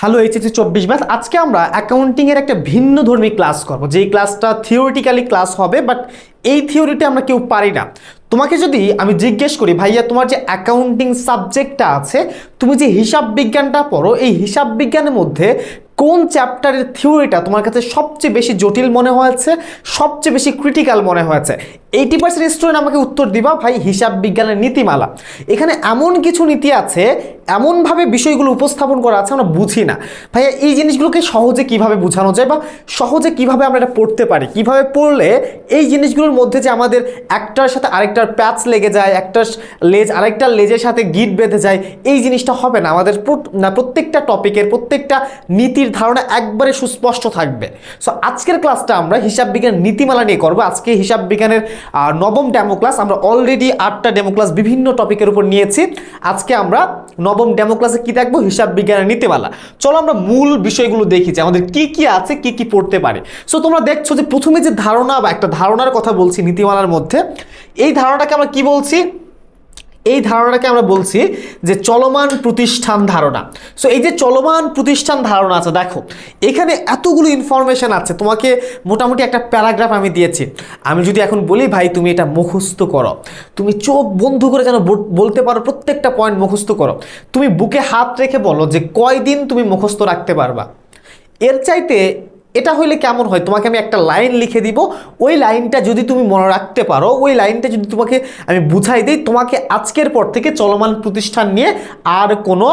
Hello HSC চব্বিশ ব্যাস আজকে আমরা অ্যাকাউন্টিংয়ের একটা ভিন্ন ধর্মী ক্লাস করব। যেই ক্লাসটা থিওরিটিক্যালি ক্লাস হবে বাট এই থিওরিতে আমরা কেউ পারি না। তোমাকে যদি আমি জিজ্ঞেস করি, ভাইয়া, তোমার যে অ্যাকাউন্টিং সাবজেক্টটা আছে, তুমি যে হিসাব বিজ্ঞানটা পড়ো, এই হিসাব বিজ্ঞানের মধ্যে কোন চ্যাপ্টারের থিওরিটা তোমার কাছে সবচেয়ে বেশি জটিল মনে হয়েছে, সবচেয়ে বেশি ক্রিটিক্যাল মনে হয়েছে? এইটি পার্সেন্ট স্টুডেন্ট আমাকে উত্তর দিবা, ভাই, হিসাব বিজ্ঞানের নীতিমালা। এখানে এমন কিছু নীতি আছে, এমনভাবে বিষয়গুলো উপস্থাপন করা আছে, আমরা বুঝি না। ভাইয়া, এই জিনিসগুলোকে সহজে কীভাবে বোঝানো যায় বা সহজে কীভাবে আমরা এটা পড়তে পারি? কীভাবে পড়লে এই জিনিসগুলোর মধ্যে যে আমাদের একটার সাথে আরেকটার প্যাচ লেগে যায়, একটার লেজ, আরেকটার লেজের সাথে গিট বেঁধে যায়, এই জিনিসটা হবে না। আমাদের প্রত্যেকটা টপিকের, প্রত্যেকটা নীতির ধারণা একবারে সুস্পষ্ট থাকবে। সো আজকের ক্লাসটা আমরা হিসাব বিজ্ঞান নীতিমালা নিয়ে করব। আজকে হিসাব বিজ্ঞানের আহ, নবম ডেমো ক্লাস আমরা অলরেডি আটটা ডেমো ক্লাস বিভিন্ন টপিকের উপর নিয়েছি। আজকে আমরা নবম ডেমো ক্লাসে কী দেখব? হিসাব বিজ্ঞানের নীতিমালা। চলো আমরা মূল বিষয়গুলো দেখি যে আমাদের কী কী আছে কী কী পড়তে পারে। সো তোমরা দেখছ যে প্রথমে যে ধারণা বা একটা ধারণার কথা বলছি নীতিমালার মধ্যে এই ধারণাটাকে আমরা কি বলছি? এই ধারণাটাকে আমরা বলছি যে চলমান প্রতিষ্ঠান ধারণা। সো এই যে চলমান প্রতিষ্ঠান ধারণা আছে, দেখো, এখানে এতগুলো ইনফরমেশন আছে। তোমাকে মোটামুটি একটা প্যারাগ্রাফ আমি দিয়েছি। আমি যদি এখন বলি, ভাই, তুমি এটা মুখস্থ করো। তুমি চোখ বন্ধ করে যেন বলতে পারো, প্রত্যেকটা পয়েন্ট মুখস্থ করো। তুমি বুকে হাত রেখে বলো যে কয়দিন তুমি মুখস্থ রাখতে পারবা। এর চাইতে এটা হইলে কেমন হয়? তোমাকে আমি একটা লাইন লিখে দিব। ওই লাইনটা যদি তুমি মনে রাখতে পারো, ওই লাইনটা যদি তোমাকে আমি বুঝাই দিই, তোমাকে আজকের পর থেকে চলমান প্রতিষ্ঠান নিয়ে আর কোনো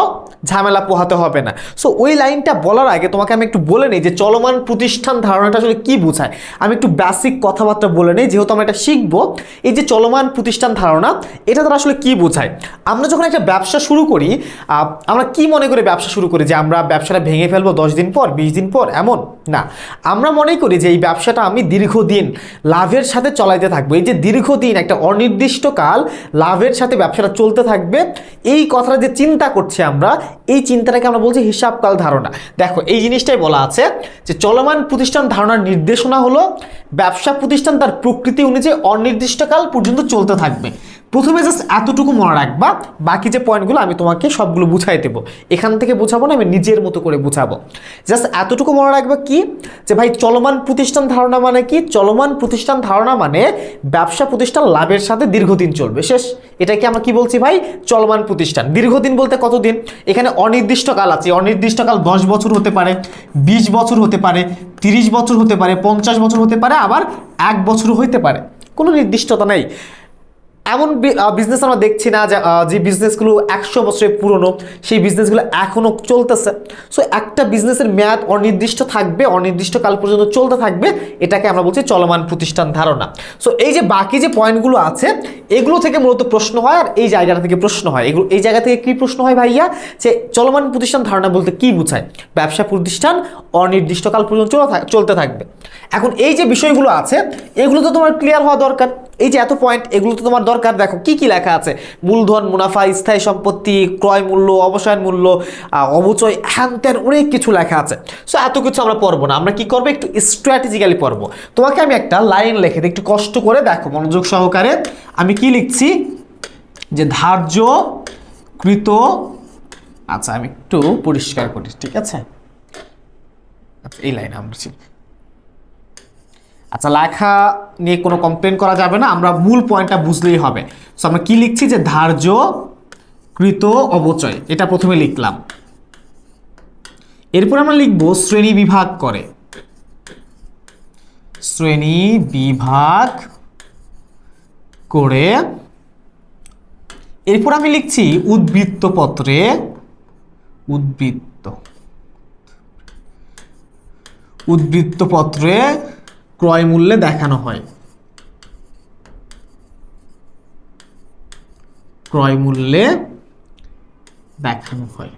ঝামেলা পোহাতে হবে না। সো ওই লাইনটা বলার আগে তোমাকে আমি একটু বলে নিই যে চলমান প্রতিষ্ঠান ধারণাটা আসলে কি বোঝায়। আমি একটু বেসিক কথাবার্তা বলে নিই, যেহেতু আমরা এটা শিখব। এই যে চলমান প্রতিষ্ঠান ধারণা, এটা তারা আসলে কি বোঝায়? আমরা যখন একটা ব্যবসা শুরু করি আমরা কি মনে করে ব্যবসা শুরু করি? যে আমরা ব্যবসাটা ভেঙে ফেলব দশ দিন পর, বিশ দিন পর, এমন? না। আমরা মনে করি যে এই ব্যবসাটা আমি দীর্ঘদিন লাভের সাথে চলাইতে থাকব। এই যে দীর্ঘদিন একটা অনির্দিষ্টকাল লাভের সাথে ব্যবসাটা চলতে থাকবে, এই কথাটা যে চিন্তা করছি আমরা, এই চিন্তাটাকে আমরা বলছি হিসাবকাল ধারণা। দেখো, এই জিনিসটাই বলা আছে যে চলমান প্রতিষ্ঠান ধারণার নির্দেশনা হলো, ব্যবসা প্রতিষ্ঠান তার প্রকৃতি অনুযায়ী অনির্দিষ্টকাল পর্যন্ত চলতে থাকবে। প্রথমে জাস্ট এতটুকু মনে রাখবা, বাকি যে পয়েন্টগুলো আমি তোমাকে সবগুলো বুঝাই দেবো। এখান থেকে বোঝাবো না, আমি নিজের মতো করে বুঝাবো। জাস্ট এতটুকু মনে রাখবা কি? যে ভাই, চলমান প্রতিষ্ঠান ধারণা মানে কি? চলমান প্রতিষ্ঠান ধারণা মানে ব্যবসা প্রতিষ্ঠান লাভের সাথে দীর্ঘদিন চলবে। শেষ। এটাকে আমরা কি বলছি ভাই? চলমান প্রতিষ্ঠান। দীর্ঘদিন বলতে কতদিন? এখানে অনির্দিষ্টকাল আছে। অনির্দিষ্টকাল দশ বছর হতে পারে, বিশ বছর হতে পারে, তিরিশ বছর হতে পারে, পঞ্চাশ বছর হতে পারে, আবার এক বছর হইতে পারে। কোনো নির্দিষ্টতা নেই। এমন বিজনেস আমরা দেখছি না যে বিজনেসগুলো একশো বছরের পুরনো, সেই বিজনেসগুলো এখনও চলতেছে। সো একটা বিজনেসের মেয়াদ অনির্দিষ্ট থাকবে, অনির্দিষ্ট কাল পর্যন্ত চলতে থাকবে, এটাকে আমরা বলছি চলমান প্রতিষ্ঠান ধারণা। সো এই যে বাকি যে পয়েন্টগুলো আছে, এগুলো থেকে মূলত প্রশ্ন হয়, আর এই জায়গাটা থেকে প্রশ্ন হয়। এগুলো, এই জায়গা থেকে কী প্রশ্ন হয় ভাইয়া? যে চলমান প্রতিষ্ঠান ধারণা বলতে কি বোঝায়? ব্যবসা প্রতিষ্ঠান অনির্দিষ্টকাল পর্যন্ত চলতে থাকবে। এখন এই যে বিষয়গুলো আছে, এগুলো তো তোমার ক্লিয়ার হওয়া দরকার। এই যে এত পয়েন্ট এগুলো তো তোমার দরকার। দেখো, কি কি লেখা আছে? মূলধন, মুনাফা, স্থায়ী সম্পত্তি, ক্রয় মূল্য অবসায়ন মূল্য অবচয় হ্যান ত্যান অনেক কিছু লেখা আছে। সো এত কিছু আমরা পড়ব না। আমরা কি করব? একটু স্ট্র্যাটেজিক্যালি পড়ব। তোমাকে আমি একটা লাইন লিখে দিই, একটু কষ্ট করে দেখো, মনোযোগ সহকারে। আমি কি লিখছি? যে ধার্য কৃত আচ্ছা আমি একটু পরিষ্কার করি, ঠিক আছে? আচ্ছা এই লাইন আমরা আচ্ছা লেখা নিয়ে কোনো কমপ্লেন করা যাবে না, আমরা মূল পয়েন্টটা বুঝলেই হবে। সো আমরা কি লিখছি যে ধার্য কৃত অবচয়? এটা প্রথমে লিখলাম। এরপর আমরা লিখব শ্রেণি বিভাগ করে। শ্রেণি বিভাগ করে এরপর আমি লিখছি উদ্বৃত্ত পত্রে উদ্বৃত্ত উদ্বৃত্ত পত্রে ক্রয় মূল্যে দেখানো হয়। ক্রয় মূল্যে দেখানো হয়।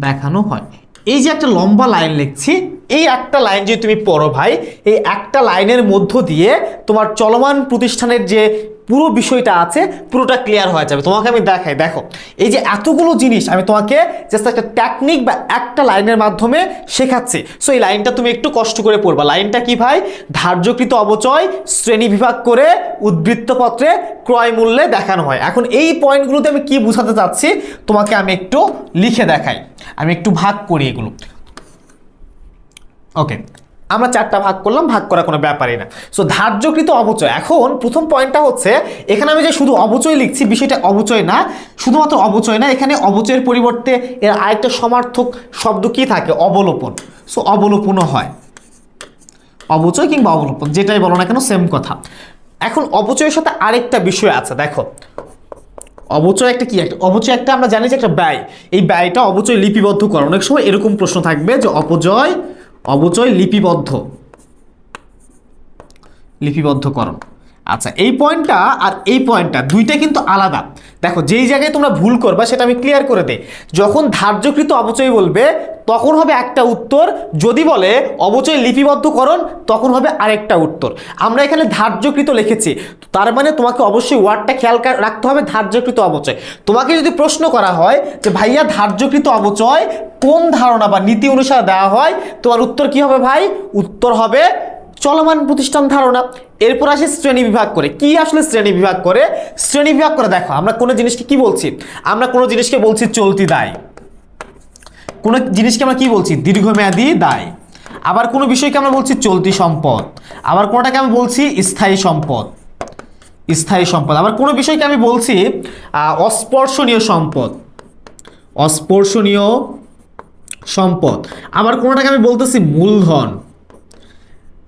দেখানো হয়। এই যে একটা লম্বা লাইন লিখছি, এই একটা লাইন যদি তুমি পড়ো ভাই, এই একটা লাইনের মধ্য দিয়ে তোমার চলমান প্রতিষ্ঠানের যে পুরো বিষয়টা আছে, পুরোটা ক্লিয়ার হয়ে যাবে। তোমাকে আমি দেখাই, দেখো। এই যে এতগুলো জিনিস আমি তোমাকে জাস্ট একটা টেকনিক বা একটা লাইনের মাধ্যমে শেখাচ্ছি। সো এই লাইনটা তুমি একটু কষ্ট করে পড়বা। লাইনটা কি ভাই? ধার্যকৃত অবচয়, শ্রেণি বিভাগ করে উদ্বৃত্তপত্রে ক্রয় মূল্যে দেখানো হয়। এখন এই পয়েন্টগুলোতে আমি কি বোঝাতে চাচ্ছি, তোমাকে আমি একটু লিখে দেখাই। আমি একটু ভাগ করি এগুলো। ওকে আমরা চারটা ভাগ করলাম, ভাগ করা কোনো ব্যাপারই না। সো ধার্যকৃত অবচয়। এখন প্রথম পয়েন্টটা হচ্ছে, এখানে আমি যে শুধু অবচয় লিখছি, বিষয়টা অবচয় না, শুধুমাত্র অবচয় না, এখানে অবচয়ের পরিবর্তে এর আরেকটা সমার্থক শব্দ কি থাকে? অবলোপন। সো অবলোপনও হয়। অবচয় কিংবা অবলোপন, যেটাই বলো না কেন সেম কথা। এখন অবচয়ের সাথে আরেকটা বিষয় আছে, দেখো। অবচয় একটা কি একটা? অবচয় একটা, আমরা জানি যে একটা ব্যয়। এই ব্যয়টা অবচয় লিপিবদ্ধ করা অনেক সময় এরকম প্রশ্ন থাকবে যে, অপচয় অবচয় লিপিবদ্ধ। লিপিবদ্ধকরণ। আচ্ছা এই পয়েন্টটা আর এই পয়েন্টটা দুইটা কিন্তু আলাদা। দেখো, যেই জায়গায় তোমরা ভুল করবা সেটা আমি ক্লিয়ার করে দেই। যখন ধার্যকৃত অবচয় বলবে, তখন হবে একটা উত্তর। যদি বলে অবচয় লিপিবদ্ধকরণ, তখন হবে আরেকটা উত্তর। আমরা এখানে ধার্যকৃত লিখেছি। তার মানে তোমাকে অবশ্যই ওয়ার্ডটা খেয়াল রাখতে হবে ধার্যকৃত অবচয় তোমাকে যদি প্রশ্ন করা হয় যে, ভাইয়া, ধার্যকৃত অবচয় কোন ধারণা বা নীতি অনুসারে দেওয়া হয়? তোমার উত্তর কি হবে ভাই? উত্তর হবে চলমান প্রতিষ্ঠান ধারণা, এরপর আসে শ্রেণি বিভাগ করে। কি আসলে শ্রেণি বিভাগ করে? শ্রেণি বিভাগ করে, দেখো, আমরা কোনো জিনিসকে কি বলছি? আমরা কোনো জিনিসকে বলছি চলতি দায়। কোনো জিনিসকে আমরা কি বলছি? দীর্ঘমেয়াদী দায়। আবার কোনো বিষয়কে আমরা বলছি চলতি সম্পদ। আবার কোনোটাকে আমি বলছি স্থায়ী সম্পদ। স্থায়ী সম্পদ। আবার কোনো বিষয়কে আমি বলছি অস্পর্শনীয় সম্পদ। অস্পর্শনীয় সম্পদ। আবার কোনোটাকে আমি বলতেছি মূলধন।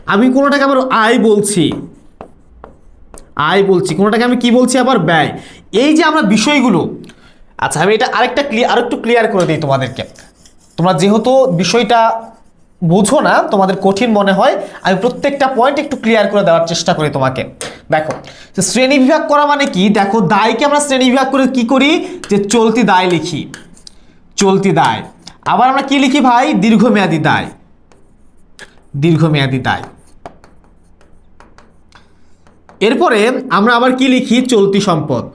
আমি কোনোটাকে আবার আয় বলছি। আয় বলছি। কোনোটাকে আমি কি বলছি? আবার ব্যয়। এই যে আমরা বিষয়গুলো আচ্ছা আমি এটা আরেকটা ক্লিয়ার আরেকটু ক্লিয়ার করে দিই তোমাদেরকে। তোমরা যেহেতু বিষয়টা বোঝো না, তোমাদের কঠিন মনে হয়, আমি প্রত্যেকটা পয়েন্ট একটু ক্লিয়ার করে দেওয়ার চেষ্টা করি তোমাকে। দেখো শ্রেণি বিভাগ করা মানে কি? দেখো দায়কে আমরা শ্রেণি বিভাগ করে কি করি? যে চলতি দায় লিখি। চলতি দায়। আবার আমরা কি লিখি ভাই? দীর্ঘমেয়াদী দায়। দীর্ঘমেয়াদী দায়। এরপরে আমরা আবার কি লিখি? চলতি সম্পদ।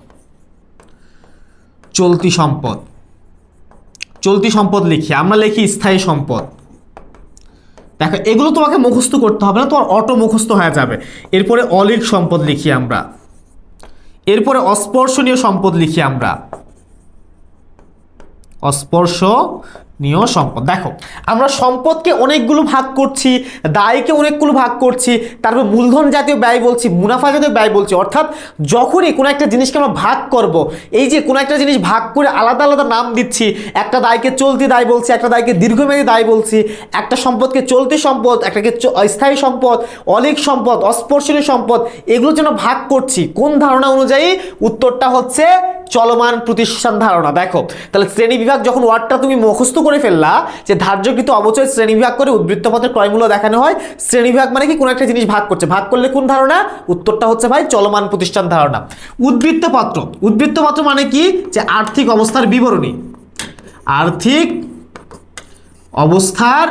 চলতি সম্পদ। চলতি সম্পদ লিখি। আমরা লিখি স্থায়ী সম্পদ। দেখো, এগুলো তোমাকে মুখস্থ করতে হবে না, তোমার অটো মুখস্থ হয়ে যাবে। এরপরে অলিক সম্পদ লিখি আমরা। এরপরে অস্পর্শনীয় সম্পদ লিখি আমরা। অস্পর্শনীয় সম্পদ। দেখো, আমরা সম্পদকে অনেকগুলো ভাগ করছি, দায়কে অনেকগুলো ভাগ করছি, তারপর মূলধন জাতীয় ব্যয় বলছি, মুনাফা জাতীয় ব্যয় বলছি। অর্থাৎ যখনই কোনো একটা জিনিসকে আমরা ভাগ করব, এই যে কোনো একটা জিনিস ভাগ করে আলাদা আলাদা নাম দিচ্ছি, একটা দায়কে চলতি দায় বলছি, একটা দায়কে দীর্ঘমেয়াদী দায় বলছি, একটা সম্পদকে চলতি সম্পদ, একটাকে স্থায়ী সম্পদ, অলিক সম্পদ, অস্পর্শনীয় সম্পদ, এগুলোর জন্য ভাগ করছি। কোন ধারণা অনুযায়ী? উত্তরটা হচ্ছে চলমান প্রতিষ্ঠান ধারণা। দেখো, তাহলে শ্রেণি বিভাগ যখন ওয়ার্ডটা তুমি মুখস্থ ফেললা যে ধার্যকৃত অবচয় শ্রেণি বিভাগ করে উদ্বৃত্ত পথের ক্রয়মূল্য দেখানো হয়। শ্রেণি বিভাগ মানে কি? কোনো একটা জিনিস ভাগ করছে। ভাগ করলে কোন ধারণা? উত্তরটা হচ্ছে ভাই চলমান প্রতিষ্ঠান ধারণা। উদ্বৃত্ত পত্র। উদ্বৃত্ত পত্র মানে কি? যে আর্থিক অবস্থার বিবরণী। আর্থিক অবস্থার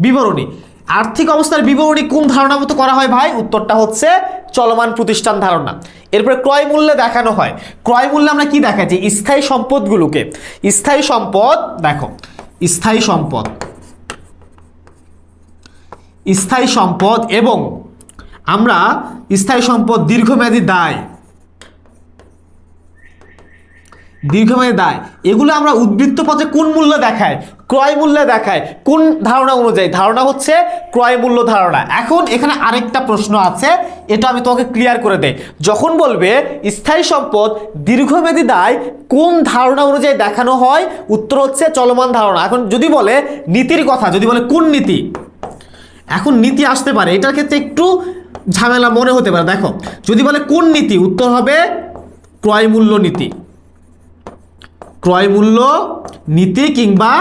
বিবরণী। আর্থিক অবস্থার বিবরণী কোন ধারণা মতো করা হয় ভাই? উত্তরটা হচ্ছে চলমান প্রতিষ্ঠান ধারণা। এরপরে ক্রয় মূল্যে দেখানো হয়। ক্রয় মূল্যে আমরা কি দেখাচ্ছি স্থায়ী সম্পদগুলোকে। স্থায়ী সম্পদ, দেখো, স্থায়ী সম্পদ। স্থায়ী সম্পদ এবং আমরা স্থায়ী সম্পদ দীর্ঘমেয়াদী দায়। দীর্ঘমেয়াদী দায়। এগুলো আমরা উদ্বৃত্ত পথে কোন মূল্য দেখায়? ক্রয় মূল্যে দেখায়। কোন ধারণা অনুযায়ী? ধারণা হচ্ছে ক্রয় মূল্য ধারণা। এখন এখানে আরেকটা প্রশ্ন আছে, এটা আমি তোমাকে ক্লিয়ার করে দেই। যখন বলবে স্থায়ী সম্পদ, দীর্ঘমেয়াদী দায় কোন ধারণা অনুযায়ী দেখানো হয়? উত্তর হচ্ছে চলমান ধারণা। এখন যদি বলে নীতির কথা, যদি বলে কোন নীতি? এখন নীতি আসতে পারে, এটার ক্ষেত্রে একটু ঝামেলা মনে হতে পারে। দেখো, যদি বলে কোন নীতি, উত্তর হবে ক্রয় মূল্য নীতি। ক্রয় মূল্য, নীতি কিংবা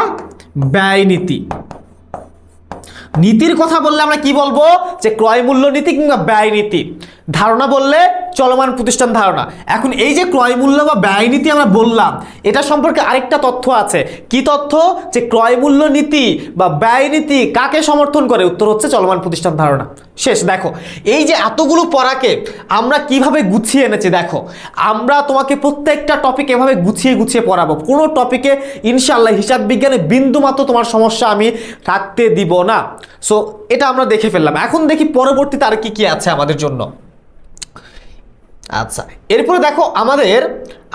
ব্যয় নীতি। নীতির কথা বললে আমরা কি বলব? যে ক্রয় মূল্য, নীতি কিংবা ব্যয় নীতি। ধারণা বললে চলমান প্রতিষ্ঠান ধারণা। এখন এই যে ক্রয় মূল্য বা ব্যয় নীতি আমরা বললাম, এটা সম্পর্কে আরেকটা তথ্য আছে। কি তথ্য? যে ক্রয় মূল্য নীতি বা ব্যয় নীতি কাকে সমর্থন করে? উত্তর হচ্ছে চলমান প্রতিষ্ঠান ধারণা। শেষ, দেখো। এই যে এতগুলো পড়াকে আমরা কীভাবে গুছিয়ে এনেছি, দেখো। আমরা তোমাকে প্রত্যেকটা টপিক এভাবে গুছিয়ে গুছিয়ে পড়াবো। কোনো টপিকে ইনশাল্লাহ হিসাব বিজ্ঞানে বিন্দু মাত্র তোমার সমস্যা আমি রাখতে দিব না। সো এটা আমরা দেখে ফেললাম। এখন দেখি পরবর্তীতে আর কি কি আছে আমাদের জন্য। আচ্ছা এরপরে দেখো আমাদের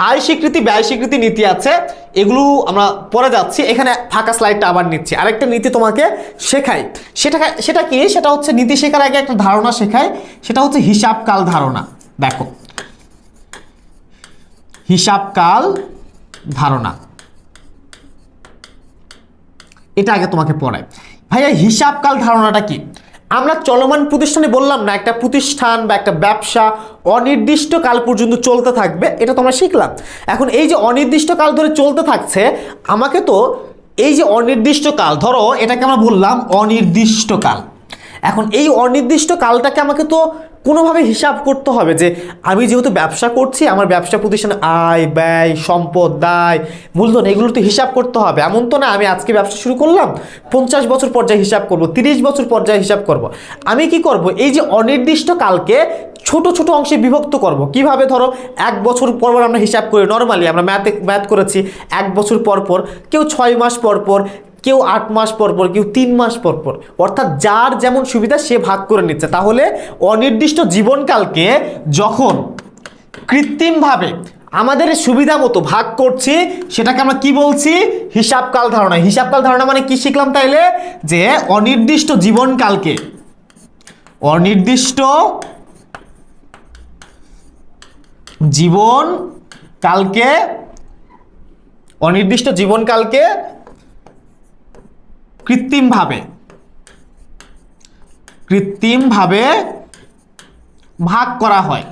আয় স্বীকৃতি, ব্যয় স্বীকৃতি নীতি আছে, এগুলো আমরা পরে যাচ্ছি। এখানে ফাঁকা স্লাইডটা আবার নিচ্ছি। আরেকটা নীতি তোমাকে শেখাই। সেটা সেটা কি? সেটা হচ্ছে নীতি শেখার আগে একটা ধারণা শেখায় সেটা হচ্ছে হিসাবকাল ধারণা। দেখো। হিসাবকাল ধারণা। এটা আগে তোমাকে পড়ায় ভাইয়া হিসাবকাল ধারণাটা কি? আমরা চলমান প্রতিষ্ঠানে বললাম না, একটা প্রতিষ্ঠান বা একটা ব্যবসা অনির্দিষ্ট কাল পর্যন্ত চলতে থাকবে, এটা তোমরা শিখলাম। এখন এই যে অনির্দিষ্টকাল ধরে চলতে থাকছে, আমাকে তো এই যে অনির্দিষ্ট কাল, ধরো এটাকে আমরা বললাম অনির্দিষ্টকাল এখন এই অনির্দিষ্ট কালটাকে আমাকে তো কোনোভাবে হিসাব করতে হবে যে আমি যেহেতু ব্যবসা করছি, আমার ব্যবসা প্রতিষ্ঠানে আয়, ব্যয়, সম্পদ, দায়, মূলধন, এগুলো তো হিসাব করতে হবে। এমন তো না, আমি আজকে ব্যবসা শুরু করলাম, পঞ্চাশ বছর পর্যায়ে হিসাব করব, তিরিশ বছর পর্যায়ে হিসাব করব। আমি কি করব? এই যে অনির্দিষ্ট কালকে ছোট ছোট অংশে বিভক্ত করব। কীভাবে? ধরো, এক বছর পর পর আমরা হিসাব করি, নর্মালি আমরা ম্যাথে ম্যাথ করেছি, এক বছর পর পর, কেউ ছয় মাস পর পর কেউ আট মাস পর পর, কেউ তিন মাস পর পর, অর্থাৎ যার যেমন সুবিধা সে ভাগ করে নিচ্ছে। তাহলে অনির্দিষ্ট জীবনকালকে যখন কৃত্রিমভাবে আমাদের সুবিধা মতো ভাগ করছি, সেটাকে আমরা কি বলছি? হিসাবকাল ধারণা। হিসাবকাল ধারণা মানে কি শিখলাম তাইলে? যে অনির্দিষ্ট জীবনকালকে অনির্দিষ্ট জীবন কালকে অনির্দিষ্ট জীবনকালকে কৃত্রিমভাবে। কৃত্রিমভাবে ভাগ করা হয়।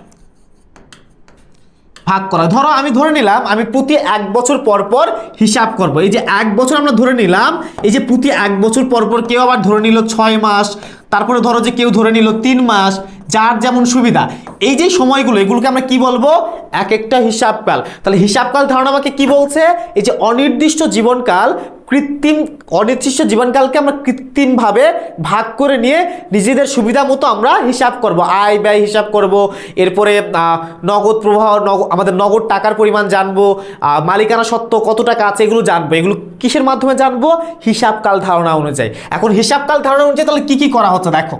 ভাগ করা। ধরো আমি ধরে নিলাম, আমি প্রতি এক বছর পর পর হিসাব করব। এই যে এক বছর আমরা ধরে নিলাম, এই যে প্রতি এক বছর পর পর কেউ আবার ধরে নিল ছয় মাস তারপরে ধরো যে কেউ ধরে নিল তিন মাস, যার যেমন সুবিধা। এই যে সময়গুলো, এগুলোকে আমরা কি বলব? এক একটা হিসাবকাল। তাহলে হিসাবকাল ধারণা আমাকে কি বলছে? এই যে অনির্দিষ্ট জীবনকাল, কৃত্রিম, অনির্দিষ্ট জীবনকালকে আমরা কৃত্রিমভাবে ভাগ করে নিয়ে নিজেদের সুবিধা মতো আমরা হিসাব করব। আয় ব্যয় হিসাব করব। এরপরে নগদ প্রবাহ আমাদের নগদ টাকার পরিমাণ জানব। মালিকানা সত্ত্ব কত টাকা আছে এগুলো জানব। এগুলো কিসের মাধ্যমে জানব? হিসাবকাল ধারণা অনুযায়ী। এখন হিসাবকাল ধারণা অনুযায়ী তাহলে কী কী করা হচ্ছে? দেখো।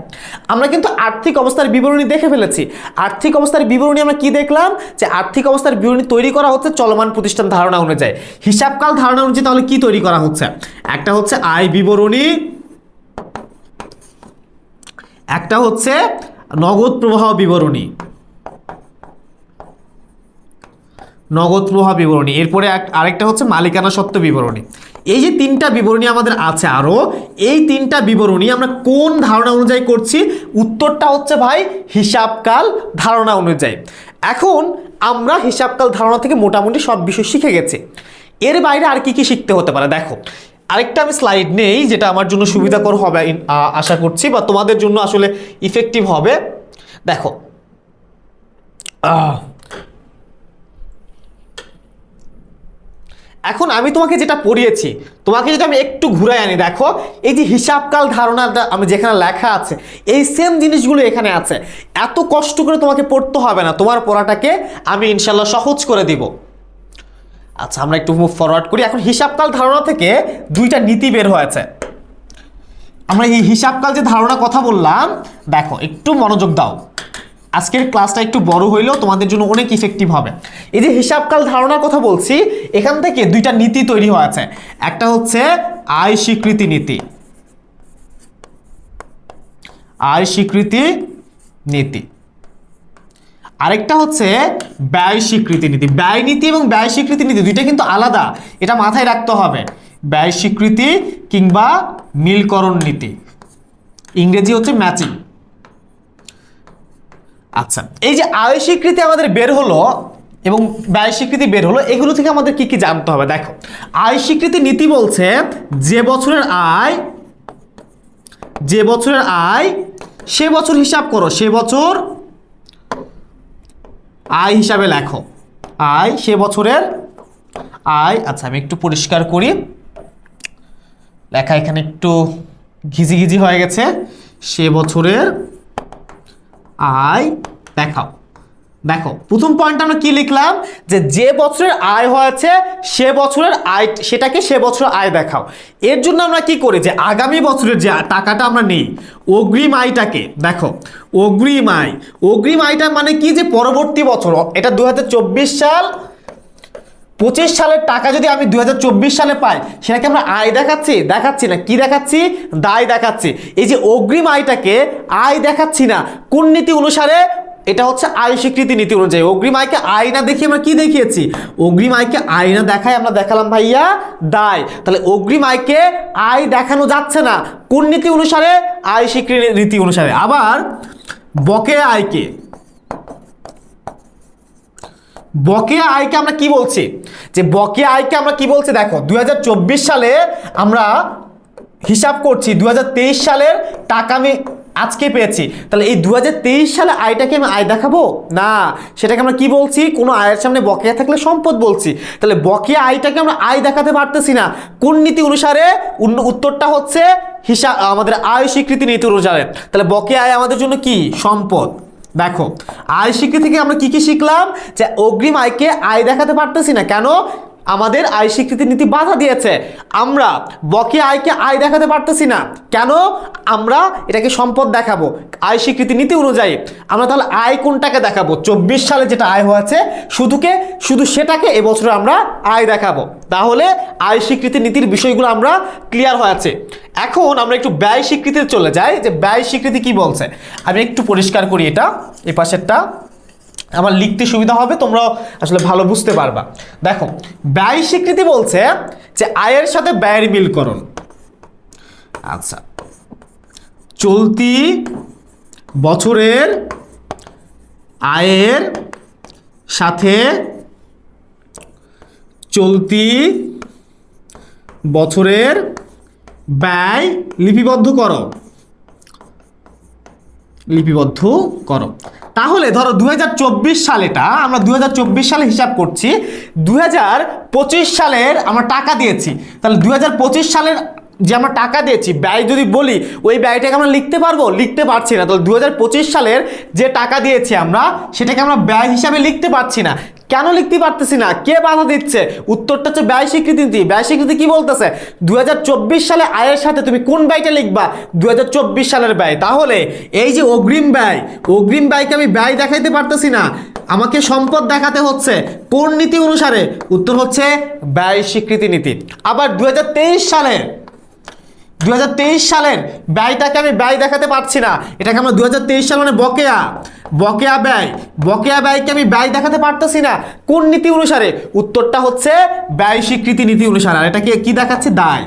আমরা কিন্তু আর্থিক অবস্থার বিবরণী দেখে ফেলেছি। আর্থিক অবস্থার বিবরণী আমরা কি দেখলাম? যে আর্থিক অবস্থার বিবরণী তৈরি করা হচ্ছে চলমান প্রতিষ্ঠান ধারণা অনুযায়ী। হিসাবকাল ধারণা অনুযায়ী তাহলে কি তৈরি করা হচ্ছে? একটা হচ্ছে আয় বিবরণী, একটা হচ্ছে নগদ প্রবাহ বিবরণী। নগদ প্রবাহ বিবরণী। এরপরে আরেকটা হচ্ছে মালিকানা সত্ত্ব বিবরণী। এই যে তিনটা বিবরণী আমাদের আছে আরও এই তিনটা বিবরণী আমরা কোন ধারণা অনুযায়ী করছি? উত্তরটা হচ্ছে ভাই হিসাবকাল ধারণা অনুযায়ী। এখন আমরা হিসাবকাল ধারণা থেকে মোটামুটি সব বিষয় শিখে গেছি। এর বাইরে আর কি কি শিখতে হতে পারে? দেখো, আরেকটা আমি স্লাইড নেই, যেটা আমার জন্য সুবিধাকর হবে আশা করছি বা তোমাদের জন্য আসলে ইফেক্টিভ হবে। দেখো, আহ এখন আমি তোমাকে যেটা পড়িয়েছি, তোমাকে যদি আমি একটু ঘুরাই আনি, দেখো, এই যে হিসাবকাল ধারণাটা আমি যেখানে লেখা আছে, এই সেম জিনিসগুলো এখানে আছে। এত কষ্ট করে তোমাকে পড়তে হবে না, তোমার পড়াটাকে আমি ইনশাল্লাহ সহজ করে দিব। আচ্ছা আমরা একটু মুভ ফরওয়ার্ড করি। এখন হিসাবকাল ধারণা থেকে দুইটা নীতি বের হয়েছে। আমরা এই হিসাবকাল যে ধারণা কথা বললাম, দেখো, একটু মনোযোগ দাও। আজকের ক্লাসটা একটু বড় হইলেও তোমাদের জন্য অনেক ইফেক্টিভ হবে। এই যে হিসাবকাল ধারণার কথা বলছি, এখান থেকে দুইটা নীতি তৈরি হয়েছে একটা হচ্ছে আয় স্বীকৃতি নীতি। আয় স্বীকৃতি নীতি। আরেকটা হচ্ছে ব্যয় স্বীকৃতি নীতি। ব্যয় নীতি এবং ব্যয় স্বীকৃতি নীতি দুইটা কিন্তু আলাদা। এটা মাথায় রাখতে হবে। ব্যয় স্বীকৃতি কিংবা মিলকরণ নীতি। ইংরেজি হচ্ছে ম্যাচিং। আচ্ছা এই যে আয় স্বীকৃতি আমাদের বের হলো এবং ব্যয় স্বীকৃতি বের হলো, এগুলো থেকে আমাদের কি কি জানতে হবে? দেখো, আয় স্বীকৃতি নীতি বলছে যে বছরের আয়, যে বছরের আয়, সে বছর হিসাব করো, সে বছর আয় হিসাবে লেখো। আয় সে বছরের আয় আচ্ছা আমি একটু পরিষ্কার করি। লেখা এখানে একটু ঘিজি ঘিজি হয়ে গেছে। সে বছরের আয় দেখাও। দেখো, প্রথম পয়েন্ট আমরা কি লিখলাম? যে যে বছরের আয় হয়েছে, সে বছরের আয়, সেটাকে সে বছরের আয় দেখাও। এর জন্য আমরা কি করি? যে আগামী বছরের যে টাকাটা আমরা নেই। অগ্রিম আয়টাকে, দেখো, অগ্রিম আয়। অগ্রিম আয়টা মানে কি? যে পরবর্তী বছর, এটা দু হাজার চব্বিশ সাল পঁচিশ সালের টাকা যদি আমি দুই হাজার চব্বিশ সালে পাই, সেটাকে আমরা আয় দেখাচ্ছি? দেখাচ্ছি না। কি দেখাচ্ছি? দায় দেখাচ্ছি। এই যে অগ্রিম আয়টাকে আয় দেখাচ্ছি না। কোন নীতি অনুসারে? এটা হচ্ছে আয় স্বীকৃতি নীতি অনুযায়ী। অগ্রিম আয়কে আয় না দেখিয়ে আমরা কি দেখিয়েছি? অগ্রিম আয়কে আয় না দেখায় আমরা দেখালাম ভাইয়া দায়। তাহলে অগ্রিম আয়কে আয় দেখানো যাচ্ছে না। কোন নীতি অনুসারে? আয় স্বীকৃতি নীতি অনুসারে। আবার বকেয়া আয়কে বকেয়া আয়কে আমরা কি বলছি? যে বকেয়া আয়কে আমরা কি বলছি? দেখো, দুই হাজার চব্বিশ সালে আমরা হিসাব করছি, দুই হাজার তেইশ সালের টাকা আমি আজকে পেয়েছি। তাহলে এই দু হাজার তেইশ সালে আয়টাকে আমি আয় দেখাবো? না, সেটাকে আমরা কি বলছি? কোনো আয়ের সামনে বকেয়া থাকলে সম্পদ বলছি। তাহলে বকেয়া আয়টাকে আমরা আয় দেখাতে পারতেছি না। কোন নীতি অনুসারে? উত্তরটা হচ্ছে হিসাব আমাদের আয় স্বীকৃতি নীতি অনুসারে। তাহলে বকেয়া আয় আমাদের জন্য কি? সম্পদ। দেখো আয় স্বীকৃতি থেকে আমরা কি কি শিখলাম? যে অগ্রিম আয়কে আয় দেখাতে পারতেছি না। কেন? আমাদের আয় স্বীকৃতি নীতি বাধা দিয়েছে। আমরা বকে আয়কে আয় দেখাতে পারতেছি না। কেন? আমরা এটাকে সম্পদ দেখাবো। আয় স্বীকৃতি নীতি অনুযায়ী। আমরা তাহলে আয় কোনটাকে দেখাবো? চব্বিশ সালে যেটা আয় হয়েছে, শুধুকে, শুধু সেটাকে এবছরে আমরা আয় দেখাবো। তাহলে আয় স্বীকৃতি নীতির বিষয়গুলো আমরা ক্লিয়ার হয়েছে। এখন আমরা একটু ব্যয় স্বীকৃতিতে চলে যাই। যে ব্যয় স্বীকৃতি কি বলছে? আমি একটু পরিষ্কার করি এটা। এই পাশেরটা আমার লিখতে সুবিধা হবে, তোমরা আসলে ভালো বুঝতে পারবা। দেখো, ব্যয় স্বীকৃতি বলছে যে আয়ের সাথে ব্যয়ের মিলকরণ। আচ্ছা চলতি বছরের আয়ের সাথে চলতি বছরের ব্যয় লিপিবদ্ধ করো। লিপিবদ্ধ করো। তাহলে ধরো দু হাজার চব্বিশ সালেটা আমরা দুই হাজার চব্বিশ সালে হিসাব করছি দুই হাজার পঁচিশ সালের আমরা টাকা দিয়েছি, তাহলে দুই হাজার পঁচিশ সালের যে আমরা টাকা দিয়েছি, ব্যয় যদি বলি, ওই ব্যয়টাকে আমরা লিখতে পারব? লিখতে পারছি না। তাহলে দুই হাজার পঁচিশ সালের যে টাকা দিয়েছি আমরা, সেটাকে আমরা ব্যয় হিসাবে লিখতে পারছি না। কেন লিখতে পারতেছি না? কে বাধা দিচ্ছে? উত্তরটা হচ্ছে ব্যয় স্বীকৃতি নীতি। ব্যয় স্বীকৃতি কী বলতেছে? দুই হাজার চব্বিশ সালে আয়ের সাথে তুমি কোন ব্যয়টা লিখবা? দুই হাজার চব্বিশ সালের ব্যয়। তাহলে এই যে অগ্রিম ব্যয়, অগ্রিম ব্যয়কে আমি ব্যয় দেখাইতে পারতেছি না। আমাকে সম্পদ দেখাতে হচ্ছে কোন নীতি অনুসারে? উত্তর হচ্ছে ব্যয় স্বীকৃতি নীতি। আবার দু হাজার তেইশ সালে দুই হাজার তেইশ সালের ব্যয়টাকে আমি ব্যয় দেখাতে পারছি না। এটাকে আমরা দুই হাজার তেইশ সাল মানে বকেয়া। বকেয়া ব্যয়। বকেয়া ব্যয়কে আমি ব্যয় দেখাতে পারতেছি না। কোন নীতি অনুসারে? উত্তরটা হচ্ছে ব্যয় স্বীকৃতি নীতি অনুসারে। আর এটাকে কি দেখাচ্ছে? দায়।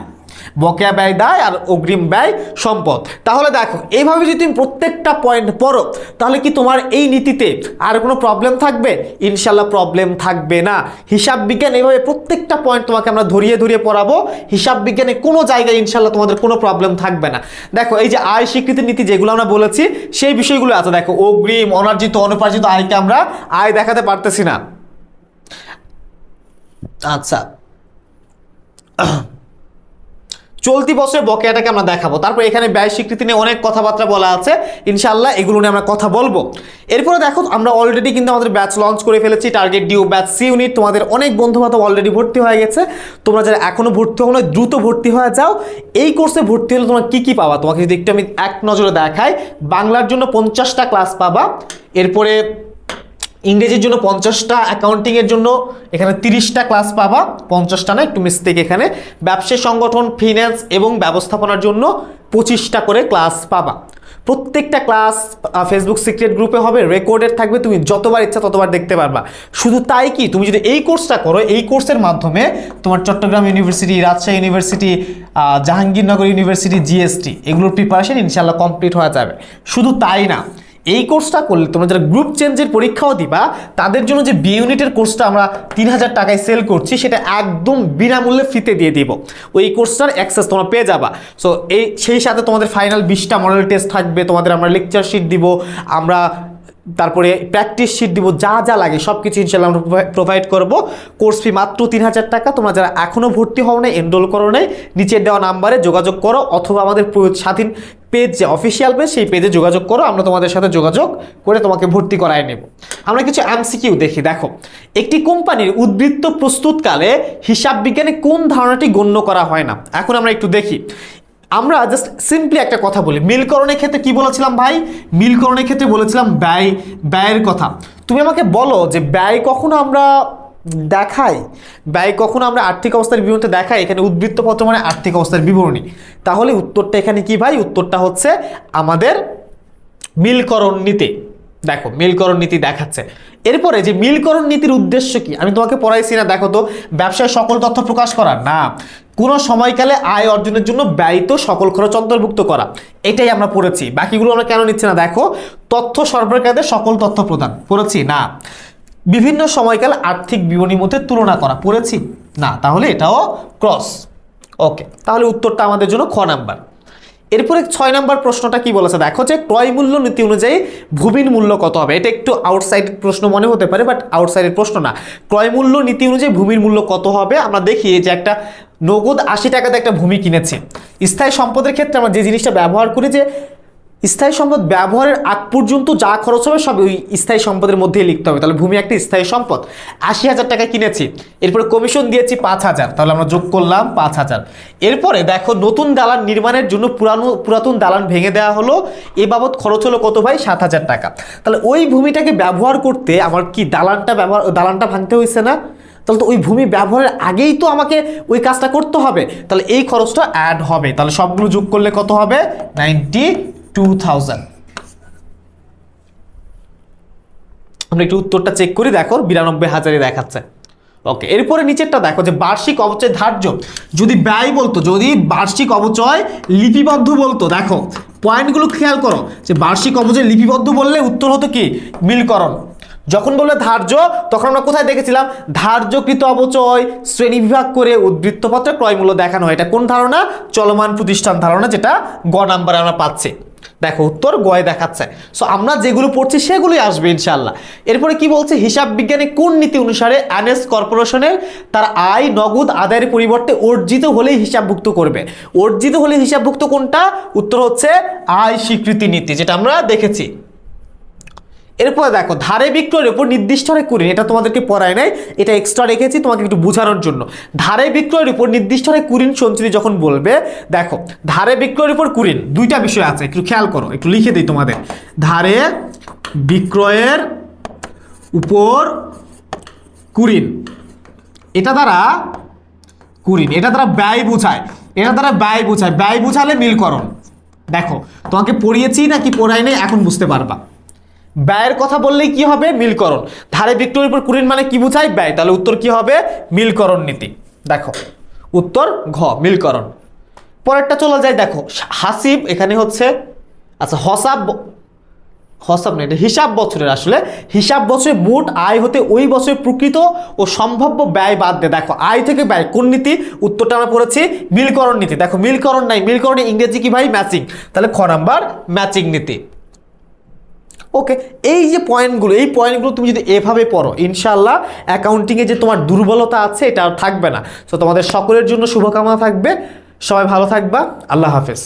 বকেয়া ব্যয় দায় আর অগ্রিম ব্যয় সম্পদ। তাহলে দেখো, এইভাবে যদি তুমি প্রত্যেকটা পয়েন্ট পড়ো, তাহলে কি তোমার এই নীতিতে আর কোনো প্রবলেম থাকবে? ইনশাল্লাহ প্রবলেম থাকবে না। হিসাব বিজ্ঞান এইভাবে প্রত্যেকটা পয়েন্ট তোমাকে আমরা ধরিয়ে ধরিয়ে পড়াবো। হিসাব বিজ্ঞানে কোনো জায়গায় ইনশাল্লাহ তোমাদের কোনো প্রবলেম থাকবে না। দেখো, এই যে আয় স্বীকৃতি নীতি যেগুলো আমরা বলেছি, সেই বিষয়গুলো আছে। দেখো, অগ্রিম, অনার্জিত, অনুপার্জিত আয়কে আমরা আয় দেখাতে পারতেছি না। আচ্ছা। চলতি বছরের বকেয়াটাকে আমরা দেখাবো। তারপর এখানে ব্যয় স্বীকৃতি নিয়ে অনেক কথাবার্তা বলা আছে। ইনশাল্লাহ এগুলো নিয়ে আমরা কথা বলব। এরপরে দেখো, আমরা অলরেডি কিন্তু আমাদের ব্যাচ লঞ্চ করে ফেলেছি target DU batch C unit তোমাদের অনেক বন্ধু বান্ধব অলরেডি ভর্তি হয়ে গেছে। তোমরা যারা এখনও ভর্তি হও না, দ্রুত ভর্তি হয়ে যাও। এই কোর্সে ভর্তি হলে তোমরা কী কী পাবা? তোমাকে যদি একটু আমি এক নজরে দেখাই, বাংলার জন্য পঞ্চাশটা ক্লাস পাবা। এরপরে ইংরেজির জন্য পঞ্চাশটা অ্যাকাউন্টিংয়ের জন্য এখানে তিরিশটা ক্লাস পাবা, পঞ্চাশটা না একটু মিস্টেক এখানে। ব্যবসায় সংগঠন ফিন্যান্স এবং ব্যবস্থাপনার জন্য পঁচিশটা করে ক্লাস পাবা। প্রত্যেকটা ক্লাস ফেসবুক সিক্রেট গ্রুপে হবে রেকর্ডেড থাকবে, তুমি যতবার ইচ্ছা ততবার দেখতে পারবা। শুধু তাই কি, তুমি যদি এই কোর্সটা করো, এই কোর্সের মাধ্যমে তোমার Chattogram university Rajshahi university Jahangirnagar university GST এগুলোর প্রিপারেশন ইনশাল্লাহ কমপ্লিট হয়ে যাবে। শুধু তাই না এই কোর্সটা করলে তোমরা যারা গ্রুপ চেঞ্জের পরীক্ষাও দিবা, তাদের জন্য যে বি ইউনিটের কোর্সটা আমরা তিন হাজার টাকায় সেল করছি, সেটা একদম বিনামূল্যে ফ্রিতে দিয়ে দিব। ওই কোর্সটার অ্যাক্সেস তোমরা পেয়ে যাবা। সো এই, সেই সাথে তোমাদের ফাইনাল বিশটা মডেল টেস্ট থাকবে, তোমাদের আমরা লেকচারশিট দিব, আমরা তারপরে প্র্যাকটিস শিট দিব, যা যা লাগে সব কিছু ইনশাল্লাহ আমরা প্রোভাইড করব। কোর্স ফি মাত্র তিন হাজার টাকা, তোমরা যারা এখনও ভর্তি হও না এনরোল করো নাই, নিচের দেওয়া নাম্বারে যোগাযোগ করো, অথবা আমাদের স্বাধীন পেজ যে অফিসিয়াল পেজ সেই পেজে যোগাযোগ করো, আমরা তোমাদের সাথে যোগাযোগ করে তোমাকে ভর্তি করায় নেব। আমরা কিছু এমসিকিউ দেখি, দেখো। একটি কোম্পানির উদ্বৃত্ত প্রস্তুতকালে হিসাব বিজ্ঞানে কোন ধারণাটি গণ্য করা হয় না? এখন আমরা একটু দেখি। আমরা জাস্ট সিম্পলি একটা কথা বলি। মিলকরণের ক্ষেত্রে কি বলেছিলাম ভাই? মিলকরণের ক্ষেত্রে বলেছিলাম ব্যয়, ব্যয়ের কথা। তুমি আমাকে বলো যে ব্যয় কখনো আমরা দেখাই? ব্যয় কখনো আমরা আর্থিক অবস্থার বিবরণীতে দেখাই? এখানে উদ্বৃত্ত পত্র মানে আর্থিক অবস্থার বিবরণী। তাহলে উত্তরটা এখানে কি ভাই? উত্তরটা হচ্ছে আমাদের মিলকরণ নীতি। দেখো, মিলকরণ নীতি দেখাচ্ছে। এরপরে যে মিলকরণ নীতির উদ্দেশ্য কি? আমি তোমাকে পড়াইছি না, দেখো তো। ব্যবসায় সকল তথ্য প্রকাশ করা না। কোনো সময়কালে আয় অর্জনের জন্য ব্যয়িত সকল খরচ অন্তর্ভুক্ত করা। এটাই আমরা পড়েছি। বাকিগুলো আমরা কেন নিচ্ছি না? দেখো, তথ্য সরবরাহকারীদের সকল তথ্য প্রদান। পড়েছি? না। বিভিন্ন সময়কাল আর্থিক বিবরণীর মধ্যে তুলনা করা। পড়েছি? না। তাহলে এটাও ক্রস ওকে তাহলে উত্তরটা আমাদের জন্য খ নাম্বার। এরপরে ছয় নম্বর প্রশ্নটা কি বলেছে? দেখো যে ক্রয় মূল্য নীতি অনুযায়ী ভূমির মূল্য কত হবে? এটা একটু আউটসাইড প্রশ্ন মনে হতে পারে বাট আউটসাইডের প্রশ্ন না। ক্রয় মূল্য নীতি অনুযায়ী ভূমির মূল্য কত হবে? আমরা দেখি যে একটা নগদ আশি টাকাতে একটা ভূমি কিনেছে। স্থায়ী সম্পদের ক্ষেত্রে আমরা যে জিনিসটা ব্যবহার করি যে স্থায়ী সম্পদ ব্যবহারের আগ পর্যন্ত যা খরচ হবে সব ওই স্থায়ী সম্পদের মধ্যেই লিখতে হবে। তাহলে ভূমি একটা স্থায়ী সম্পদ। আশি হাজার টাকা কিনেছি, এরপরে কমিশন দিয়েছি পাঁচ হাজার। তাহলে আমরা যোগ করলাম পাঁচ হাজার। এরপরে দেখো নতুন দালান নির্মাণের জন্য পুরানো, পুরাতন দালান ভেঙে দেওয়া হলো। এ বাবদ খরচ হলো কত ভাই? সাত হাজার টাকা। তাহলে ওই ভূমিটাকে ব্যবহার করতে আমার কি দালানটা ব্যবহার, দালানটা ভাঙতে হয়েছে না? তাহলে তো ওই ভূমি ব্যবহারের আগেই তো আমাকে ওই কাজটা করতে হবে। তাহলে এই খরচটা অ্যাড হবে। তাহলে সবগুলো যোগ করলে কত হবে? নাইনটি টু থাউজেন্ড আমরা একটু উত্তরটা চেক করি, দেখো, বিরানব্বই হাজারই দেখাচ্ছে। ওকে এরপরে নিচেরটা দেখো, যে বার্ষিক অবচয় ধার্য। যদি ব্যয় বলতো, যদি বার্ষিক অবচয় লিপিবদ্ধ বলতো, দেখো পয়েন্টগুলো খেয়াল করো, যে বার্ষিক অবচয় লিপিবদ্ধ বললে উত্তর হতো কি? মিলকরণ। যখন বললে ধার্য, তখন আমরা কোথায় দেখেছিলাম? ধার্যকৃত অবচয় শ্রেণি বিভাগ করে উদ্বৃত্তপত্রে ক্রয়মূল্য দেখানো হয়। এটা কোন ধারণা? চলমান প্রতিষ্ঠান ধারণা, যেটা গ নাম্বারে আমরা পাচ্ছি। দেখো উত্তর গয় দেখাচ্ছে। সো আমরা যেগুলো পড়ছি সেগুলোই আসবে ইনশাল্লাহ এরপরে কি বলছে? হিসাব বিজ্ঞানে কোন নীতি অনুসারে অ্যানেস কর্পোরেশনের তার আয়, নগদ আদায়ের পরিবর্তে অর্জিত হলেই হিসাবভুক্ত করবে। অর্জিত হলে হিসাবভুক্ত কোনটা? উত্তর হচ্ছে আয় স্বীকৃতি নীতি, যেটা আমরা দেখেছি। এরপরে দেখো, ধারে বিক্রয়ের উপর নির্দিষ্ট হারে কুরিন এটা তোমাদেরকে পড়ায় নাই, এটা এক্সট্রা রেখেছি তোমাকে একটু বোঝানোর জন্য। ধারে বিক্রয়ের উপর নির্দিষ্ট হারে কুরিন সঞ্চিতি যখন বলবে, দেখো, ধারে বিক্রয়ের উপর কুরিন দুইটা বিষয় আছে, একটু খেয়াল করো, একটু লিখে দিই তোমাদের। ধারে বিক্রয়ের উপর কুরিন এটা দ্বারা কুরিন এটা দ্বারা ব্যয় বোঝায়, এটা দ্বারা ব্যয় বোঝায়, ব্যয় বোঝালে মিলকরণ। দেখো, তোমাকে পড়িয়েছি নাকি পড়াই নেই, এখন বুঝতে পারবা। ব্যয়ের কথা বললেই কি হবে? মিলকরণ। ধারে বিক্রয়ের উপর কুড়ির মানে কি বোঝায় ব্যয়। তাহলে উত্তর কি হবে? মিলকরণ নীতি। দেখো, উত্তর ঘ, মিলকরণ। পরেরটা চলে যায়, দেখো, হাসিব এখানে হচ্ছে আচ্ছা হসাব হসাব না, এটা হিসাব বছরের আসলে। হিসাব বছরে মোট আয় হতে ওই বছরে প্রকৃত ও সম্ভাব্য ব্যয় বাদ দেয় দেখো, আয় থেকে ব্যয়, কোন নীতি? উত্তরটা আমরা পড়েছি, মিলকরণ নীতি। দেখো, মিলকরণ নাই মিলকরণে ইংরেজি কি ভাই? ম্যাচিং। তাহলে খ নাম্বার, ম্যাচিং নীতি। ওকে এই যে পয়েন্টগুলো এই পয়েন্টগুলো তুমি যদি এভাবে পড়ো ইনশাল্লাহ অ্যাকাউন্টিংয়ে যে তোমার দুর্বলতা আছে, এটা আর থাকবে না। সো তোমাদের সকলের জন্য শুভকামনা থাকবে। সবাই ভালো থাকবা। আল্লাহ হাফেজ।